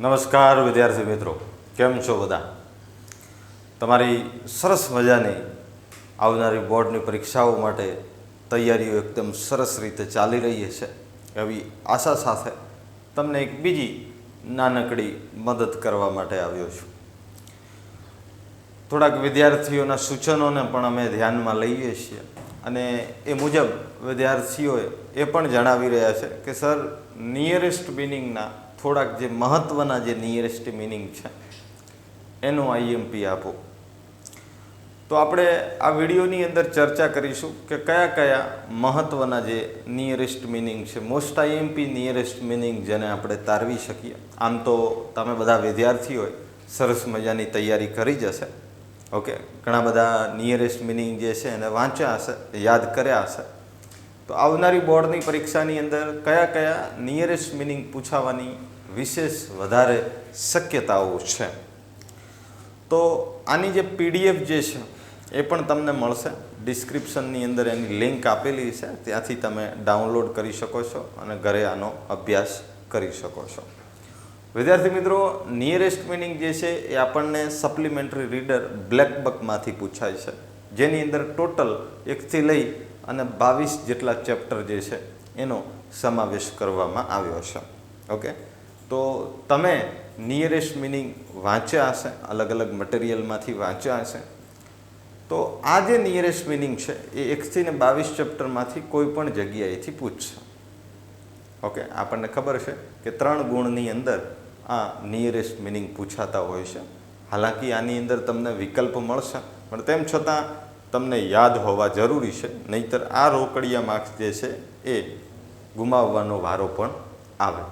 નમસ્કાર વિદ્યાર્થી મિત્રો, કેમ છો બધા? તમારી સરસ મજાની આવનારી બોર્ડની પરીક્ષાઓ માટે તૈયારીઓ એકદમ સરસ રીતે ચાલી રહી છે. એવી આશા સાથે તમને એક બીજી નાનકડી મદદ કરવા માટે આવ્યો છું. થોડાક વિદ્યાર્થીઓના સૂચનોને પણ અમે ધ્યાનમાં લઈએ છીએ અને એ મુજબ વિદ્યાર્થીઓએ એ પણ જણાવી રહ્યા છે કે, સર નિયરેસ્ટ મિનિંગના થોડાક જે મહત્ત્વના જે નિયરેસ્ટ મિનિંગ છે, એનું આઈએમપી આપો. તો આપણે આ વિડીયોની અંદર ચર્ચા કરીશું કે કયા કયા મહત્ત્વના જે નિયરેસ્ટ મિનિંગ છે મોસ્ટ આઈએમપી નિયરેસ્ટ મિનિંગ જેને આપણે તારવી શકીએ. આમ તો તમે બધા વિદ્યાર્થીઓએ સરસ મજાની તૈયારી કરી જશે. ઓકે, ઘણા બધા નિયરેસ્ટ મિનિંગ જે છે એને વાંચ્યા હશે, યાદ કર્યા હશે. તો આવનારી બોર્ડની પરીક્ષાની અંદર કયા કયા નિયરેસ્ટ મિનિંગ પૂછાવાની વિશેષ વધારે શક્યતાઓ છે. તો આની જે પીડીએફ જે છે, એ પણ તમને મળશે. ડિસ્ક્રિપ્શનની અંદર એની લિંક આપેલી છે. ત્યાંથી તમે ડાઉનલોડ કરી શકો છો અને ઘરે આનો અભ્યાસ કરી શકો છો. વિદ્યાર્થી મિત્રો નિયરેસ્ટ મિનિંગ જે છે, એ આપણને સપ્લિમેન્ટરી રીડર બ્લેક બકમાંથી પૂછાય છે. જેની અંદર ટોટલ એકથી લઈ અને બાવીસ જેટલા ચેપ્ટર જે છે, એનો સમાવેશ કરવામાં આવ્યો છે. ઓકે તો તમે નિયરેસ્ટ મિનિંગ વાંચ્યા હશે અલગ અલગ મટીરિયલમાંથી વાંચ્યા હશે. તો આ જે નિયરેસ્ટ મિનિંગ છે, એ એકથી ને બાવીસ ચેપ્ટરમાંથી કોઈ પણ જગ્યાએથી પૂછશે. ઓકે આપણને ખબર છે કે ત્રણ ગુણની અંદર આ નિયરેસ્ટ મિનિંગ પૂછાતા હોય છે. હાલાકી આની અંદર તમને વિકલ્પ મળશે. પણ તેમ છતાં તમને યાદ હોવા જરૂરી છે, નહીતર આ રોકડિયા માર્ક્સ જે છે, એ ગુમાવવાનો વારો પણ આવે.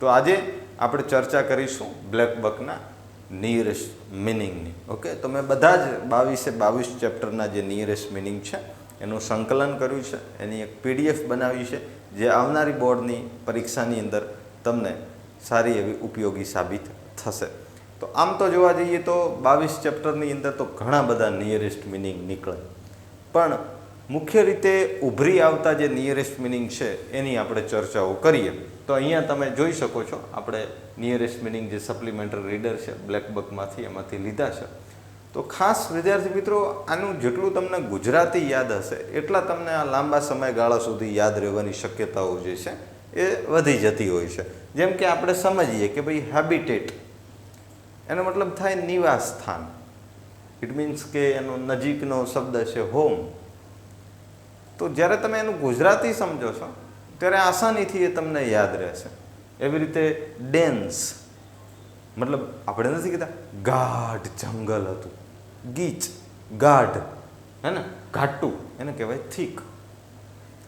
તો આજે આપણે ચર્ચા કરીશું બ્લેક બકના નિયરેસ્ટ મિનિંગની ઓકે તો મેં બધા જ બાવીસે બાવીસ ચેપ્ટરના જે નિયરેસ્ટ મિનિંગ છે, એનું સંકલન કર્યું છે, એની એક પીડીએફ બનાવી છે, જે આવનારી બોર્ડની પરીક્ષાની અંદર તમને સારી એવી ઉપયોગી સાબિત થશે. તો આમ તો જોવા જઈએ તો બાવીસ ચેપ્ટરની અંદર તો ઘણા બધા નિયરેસ્ટ મિનિંગ નીકળે. પણ મુખ્ય રીતે ઉભરી આવતા જે નિયરેસ્ટ મિનિંગ છે, એની આપણે ચર્ચાઓ કરીએ. તો અહીંયા તમે જોઈ શકો છો, આપણે નિયરેસ્ટ મિનિંગ જે સપ્લિમેન્ટરી રીડર છે બ્લેકબકમાંથી એમાંથી લીધા છે. તો ખાસ વિદ્યાર્થી મિત્રો, આનું જેટલું તમને ગુજરાતી યાદ હશે, એટલા તમને આ લાંબા સમયગાળા સુધી યાદ રહેવાની શક્યતાઓ જે છે, એ વધી જતી હોય છે. જેમ કે આપણે સમજીએ કે ભાઈ હેબિટેટ એનો મતલબ થાય નિવાસ સ્થાન. ઇટ મીન્સ કે એનો નજીકનો શબ્દ છે હોમ તો જ્યારે તમે એનું ગુજરાતી સમજો છો, ત્યારે આસાનીથી એ તમને યાદ રહેશે. એવી રીતે ડેન્સ, મતલબ આપણે નથી કહેતા, ગાઢ જંગલ હતું. ગીચ, ગાઢ, હે ને? ઘાટું, એને કહેવાય થીક.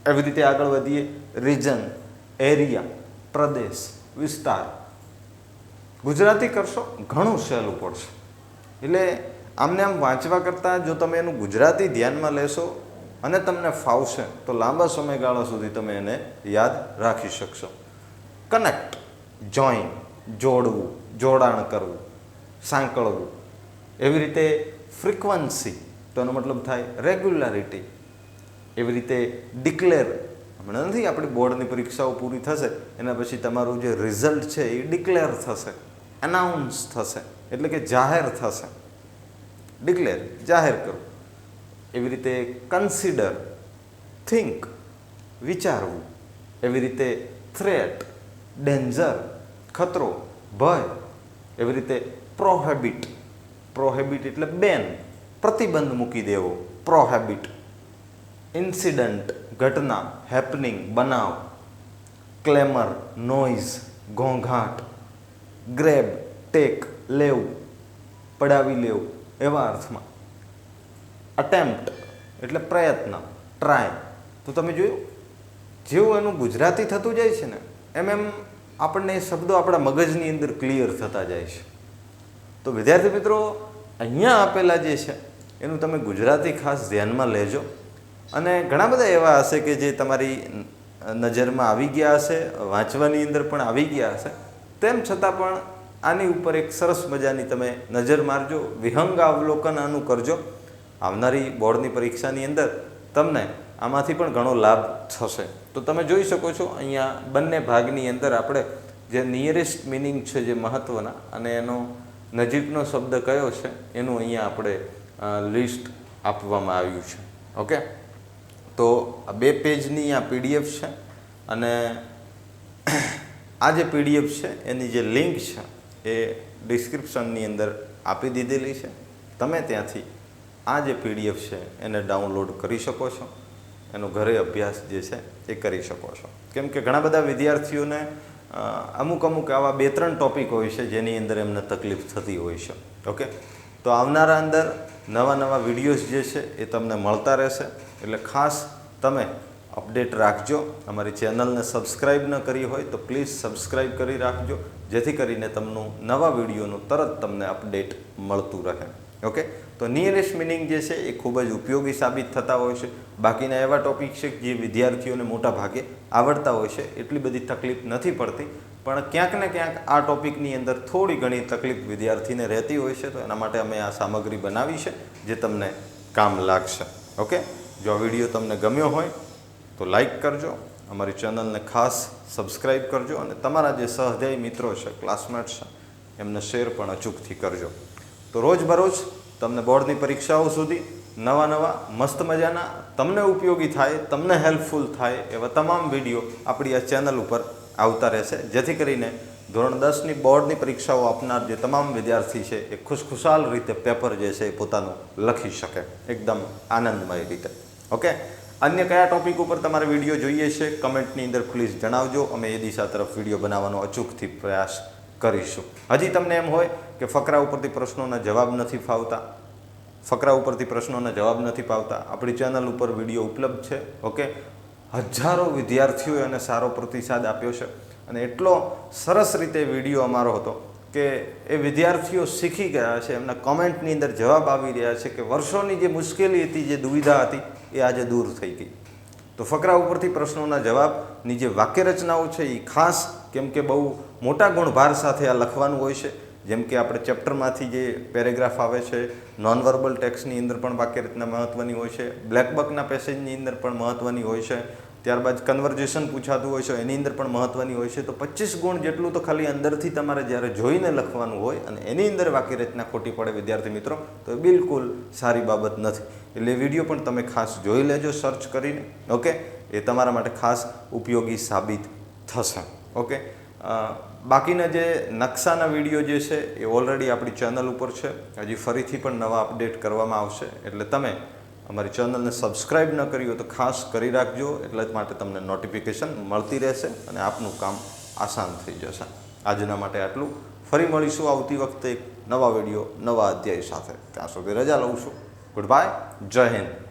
એવી રીતે આગળ વધીએ, રિજન, એરિયા, પ્રદેશ, વિસ્તાર. ગુજરાતી કરશો, ઘણું સહેલું પડશે. એટલે આમને આમ વાંચવા કરતાં જો તમે એનું ગુજરાતી ધ્યાનમાં લેશો અને તમને ફાવશે, તો લાંબા સમયગાળા સુધી તમે એને યાદ રાખી શકશો. કનેક્ટ જોઈન જોડવું, જોડાણ કરવું, સાંકળવું. એવી રીતે ફ્રિકવન્સી તો એનો મતલબ થાય રેગ્યુલારિટી એવી રીતે ડિક્લેર હમણાં નથી આપણી બોર્ડની પરીક્ષાઓ પૂરી થશે, એના પછી તમારું જે રિઝલ્ટ છે એ ડિક્લેર થશે અનાઉન્સ થશે, એટલે કે જાહેર થશે. ડિક્લેર જાહેર કરવું એવી રીતે કન્સિડર થિંક વિચારવું. એવી રીતે થ્રેટ ડેન્જર ખતરો, ભય. એવી રીતે પ્રોહેબિટ પ્રોહેબિટ એટલે બેન પ્રતિબંધ મૂકી દેવો. પ્રોહેબિટ ઇન્સિડન્ટ ઘટના હેપનિંગ બનાવ. ક્લેમર નોઇઝ ઘોંઘાટ. ગ્રેબ ટેક લેવું. પડાવી લેવું. એવા અર્થમાં. અટેમ્પ્ટ એટલે પ્રયત્ન. ટ્રાય તો તમે જોયું? જેવું એનું ગુજરાતી થતું જાય છે ને, એમ એમ આપણને એ શબ્દો આપણા મગજની અંદર ક્લિયર થતા જાય છે. તો વિદ્યાર્થી મિત્રો, અહીંયા આપેલા જે છે, એનું તમે ગુજરાતી ખાસ ધ્યાનમાં લેજો. અને ઘણા બધા એવા હશે કે જે તમારી નજરમાં આવી ગયા હશે, વાંચવાની અંદર પણ આવી ગયા હશે. તેમ છતાં પણ આની ઉપર એક સરસ મજાની તમે નજર મારજો, વિહંગ અવલોકન આનું કરજો. આવનારી બોર્ડની પરીક્ષાની અંદર તમને આમાંથી પણ ઘણો લાભ થશે. તો તમે જોઈ શકો છો, અહીંયા બંને ભાગની અંદર આપણે જે નિયરેસ્ટ મિનિંગ છે જે મહત્ત્વના અને એનો નજીકનો શબ્દ કયો છે, એનું અહીંયા આપણે લિસ્ટ આપવામાં આવ્યું છે. ઓકે? તો આ બે પેજની આ પીડીએફ છે અને આ જે પીડીએફ છે, એની જે લિંક છે એ ડિસ્ક્રિપ્શનની અંદર આપી દીધેલી છે. તમે ત્યાંથી આ જે પીડીએફ છે એને ડાઉનલોડ કરી શકો છો. એનો ઘરે અભ્યાસ જે છે એ કરી શકો છો. કેમ કે ઘણા બધા વિદ્યાર્થીઓને અમુક અમુક આવા બે ત્રણ ટોપિક હોય છે જેની અંદર એમને તકલીફ થતી હોય છે. ઓકે? તો આવનારા અંદર નવા નવા વિડીયોઝ જે છે એ તમને મળતા રહેશે. એટલે ખાસ તમે અપડેટ રાખજો. અમારી ચેનલને સબસ્ક્રાઈબ ન કરી હોય તો પ્લીઝ સબસ્ક્રાઈબ કરી રાખજો. જેથી કરીને તમને નવા વિડીયોનું તરત તમને અપડેટ મળતું રહે. ઓકે? તો નિયરેસ્ટ મિનિંગ જે છે એ ખૂબ જ ઉપયોગી સાબિત થતા હોય છે. બાકીના એવા ટોપિક છે જે વિદ્યાર્થીઓને મોટા ભાગે આવડતા હોય છે, એટલી બધી તકલીફ નથી પડતી. પણ ક્યાંક ને ક્યાંક આ ટોપિકની અંદર થોડી ઘણી તકલીફ વિદ્યાર્થીને રહેતી હોય છે, તો એના માટે અમે આ સામગ્રી બનાવી છે, જે તમને કામ લાગશે. ઓકે? જો આ વીડિયો તમને ગમ્યો હોય, તો લાઈક કરજો, અમારી ચેનલને ખાસ સબસ્ક્રાઈબ કરજો અને તમારા જે સહધ્યાયી મિત્રો છે ક્લાસમેટ છે, એમને શેર પણ અચૂકથી કરજો. તો રોજબરોજ તમને બોર્ડની પરીક્ષાઓ સુધી નવા નવા, મસ્ત મજાના, તમને ઉપયોગી થાય, તમને હેલ્પફુલ થાય એવા તમામ વીડિયો આપણી આ ચેનલ ઉપર આવતા રહેશે. જેથી કરીને ધોરણ દસની બોર્ડની પરીક્ષાઓ આપનાર જે તમામ વિદ્યાર્થી છે એ ખુશખુશાલ રીતે પેપર જે છે એ પોતાનું લખી શકે. એકદમ આનંદમય રીતે. ઓકે અન્ય કયા ટોપિક ઉપર તમારે વીડિયો જોઈએ છે? કમેન્ટની અંદર પ્લીઝ જણાવજો. અમે એ દિશા તરફ વીડિયો બનાવવાનો અચૂકથી પ્રયાસ કરીશું. હજી તમને એમ હોય કે ફકરા ઉપરથી પ્રશ્નોના જવાબ નથી ફાવતા. ફકરા ઉપરથી પ્રશ્નોના જવાબ નથી પાવતા આપણી ચેનલ ઉપર વીડિયો ઉપલબ્ધ છે, ઓકે? હજારો વિદ્યાર્થીઓએ અને સારો પ્રતિસાદ આપ્યો છે. અને એટલો સરસ રીતે વીડિયો અમારો હતો કે એ વિદ્યાર્થીઓ શીખી ગયા છે. એમના કોમેન્ટની અંદર જવાબ આવી રહ્યા છે કે વર્ષોની જે મુશ્કેલી હતી, જે દુવિધા હતી, એ આજે દૂર થઈ ગઈ. તો ફકરા ઉપરથી પ્રશ્નોના જવાબની જે વાક્ય રચનાઓ છે એ ખાસ કેમ કે બહુ મોટા ગુણભાર સાથે આ લખવાનું હોય છે. જેમ કે આપણે ચેપ્ટરમાંથી જે પેરેગ્રાફ આવે છે નોન વર્બલ ટેક્સની અંદર પણ વાક્ય રીતના મહત્ત્વની હોય છે બ્લેકબકના પેસેજની અંદર પણ મહત્ત્વની હોય છે. ત્યારબાદ કન્વર્ઝેશન પૂછાતું હોય છે, એની અંદર પણ મહત્ત્વની હોય છે. તો પચીસ ગુણ જેટલું તો ખાલી અંદરથી તમારે જ્યારે જોઈને લખવાનું હોય અને એની અંદર વાક્ય રચના ખોટી પડે વિદ્યાર્થી મિત્રો, તો એ બિલકુલ સારી બાબત નથી. એટલે વીડિયો પણ તમે ખાસ જોઈ લેજો સર્ચ કરીને ઓકે એ તમારા માટે ખાસ ઉપયોગી સાબિત થશે. ઓકે? બાકીના જે નકશાના વીડિયો જે છે એ ઓલરેડી આપણી ચેનલ ઉપર છે. હજી ફરીથી પણ નવા અપડેટ કરવામાં આવશે. એટલે તમે અમારી ચેનલને સબસ્ક્રાઈબ ન કરી હોય તો ખાસ કરી રાખજો. એટલે જ માટે તમને નોટિફિકેશન મળતી રહેશે અને આપનું કામ આસાન થઈ જશે. આજના માટે આટલું. ફરી મળીશું આવતી વખતે એક નવા વીડિયો, નવા અધ્યાય સાથે. ત્યાં સુધી રજા લઉં છું. ગુડ બાય જય હિન્દ.